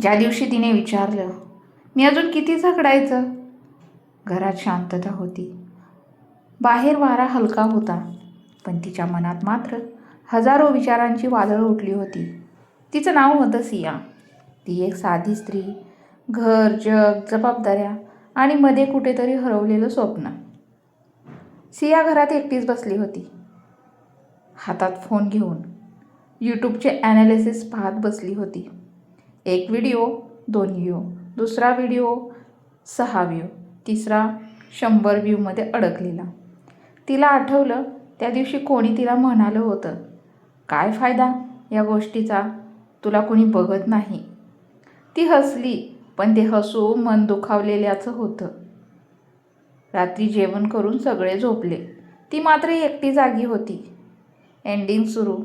ज्या दिवशी तिने विचारलं मी अजून किती झगडायचं? घरात शांतता होती. बाहेर वारा हलका होता पण तिच्या मनात मात्र हजारो विचारांची वादळं उठली होती. तिचं नाव होतं सिया. ती एक साधी स्त्री घर जग जबाबदाऱ्या आणि मध्ये कुठेतरी हरवलेलं स्वप्न. सिया घरात एकटीच बसली होती. हातात फोन घेऊन यूट्यूबचे ॲनालिसिस पाहत बसली होती. एक व्हिडिओ दोन व्ह्यू दुसरा व्हिडिओ सहा व्ह्यू तिसरा शंभर व्ह्यूमध्ये अडकलेला. तिला आठवलं त्या दिवशी कोणी तिला म्हणालं होतं काय फायदा या गोष्टीचा? तुला कोणी बघत नाही. ती हसली पण ते हसू मन दुखावलेल्याचं होतं. रात्री जेवण करून सगळे झोपले. ती मात्र एकटी जागी होती. एंडिंग सुरू.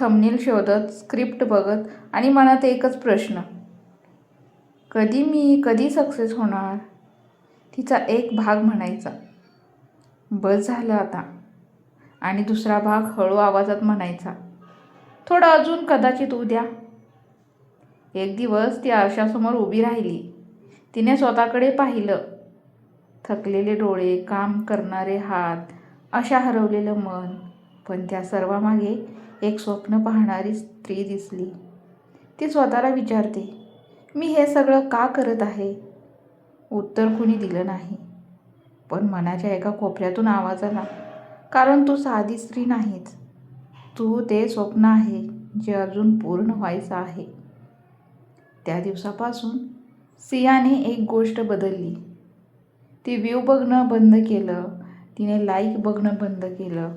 थंबनेल शोधत स्क्रिप्ट बघत आणि मनात एकच प्रश्न. कधी मी कधी सक्सेस होणार? तिचा एक भाग म्हणायचा. बस झालं आता. आणि दुसरा भाग हळू आवाजात म्हणायचा. थोडं अजून कदाचित उद्या. एक दिवस ती आरशासमोर उभी राहिली. तिने स्वतःकडे पाहिलं. थकलेले डोळे काम करणारे हात अशा हरवलेलं मन. पण त्या सर्वामागे एक स्वप्न पाहणारी स्त्री दिसली. ती स्वतःला विचारते मी हे सगळं का करत आहे? उत्तर कुणी दिलं नाही. पण मनाच्या एका कोपऱ्यातून आवाज आला कारण तू साधी स्त्री नाहीच तू ते स्वप्न आहे जे अजून पूर्ण व्हायचं आहे. त्या दिवसापासून सियाने एक गोष्ट बदलली. ती व्ह्यू बघणं बंद केलं तिने लाईक बघणं बंद केलं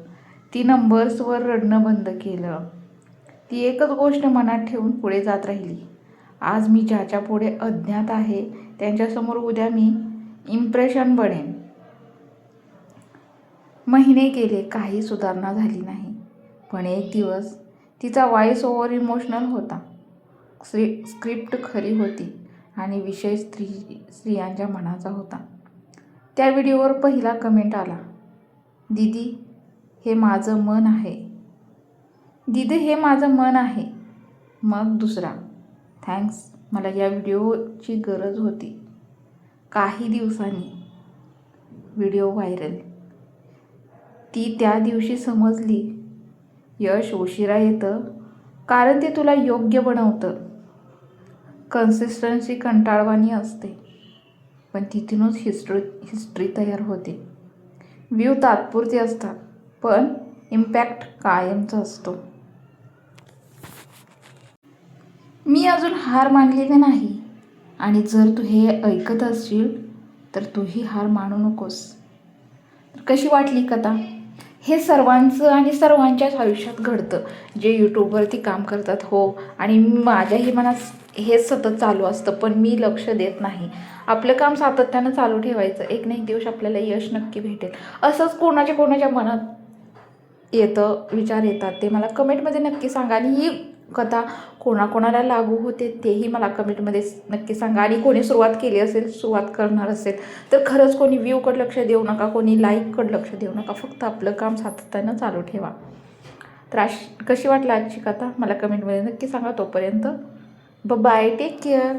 ती नंबर्सवर रडणं बंद केलं. ती एकच गोष्ट मनात ठेवून पुढे जात राहिली. आज मी ज्याच्या पुढे अज्ञात आहे त्यांच्यासमोर उद्या मी इम्प्रेशन बनेन. महिने गेले काही सुधारणा झाली नाही. पण एक दिवस तिचा वॉईस ओव्हर इमोशनल होता. स्क्रि स्क्रिप्ट खरी होती आणि विषय स्त्री स्त्रियांच्या मनाचा होता. त्या व्हिडिओवर पहिला कमेंट आला. दीदी हे माझं मन आहे. दीदी हे माझं मन आहे. मग दुसरा. थँक्स. मला या व्हिडिओची गरज होती. काही दिवसांनी. Video viral. ती त्या दिवशी समजली. यश उशिरा येतं कारण ते तुला योग्य बनवतं. कन्सिस्टन्सी कंटाळवाणी असते. पण तिथूनच हिस्ट्री हिस्ट्री तयार होते. व्ह्यू तात्पुरते असतात. पण इम्पॅक्ट कायमचा असतो. मी अजून हार मानलेली नाही आणि जर तू हे ऐकत असशील तर तूही हार मानू नकोस. तर कशी वाटली कथा? हे सर्वांचं आणि सर्वांच्याच आयुष्यात घडतं. जे यूट्यूबवरती काम करतात हो. आणि माझ्याही मनात हेच सतत चालू असतं पण मी लक्ष देत नाही. आपलं काम सातत्यानं चालू ठेवायचं. एक ना एक दिवस आपल्याला यश नक्की भेटेल. असंच कोणाच्या कोणाच्या मनात येतं विचार येतात ते मला कमेंटमध्ये नक्की सांगा. आणि ही कथा कोणाकोणाला लागू होते तेही मला कमेंटमध्ये नक्की सांगा. आणि कोणी सुरुवात केली असेल सुरुवात करणार असेल तर खरंच कोणी व्ह्यूकडे लक्ष देऊ नका कोणी लाईककडे लक्ष देऊ नका. फक्त आपलं काम सातत्यानं चालू ठेवा. तर अश कशी वाटलं आजची कथा? मला कमेंटमध्ये नक्की सांगा तोपर्यंत. ब बाय टेक केअर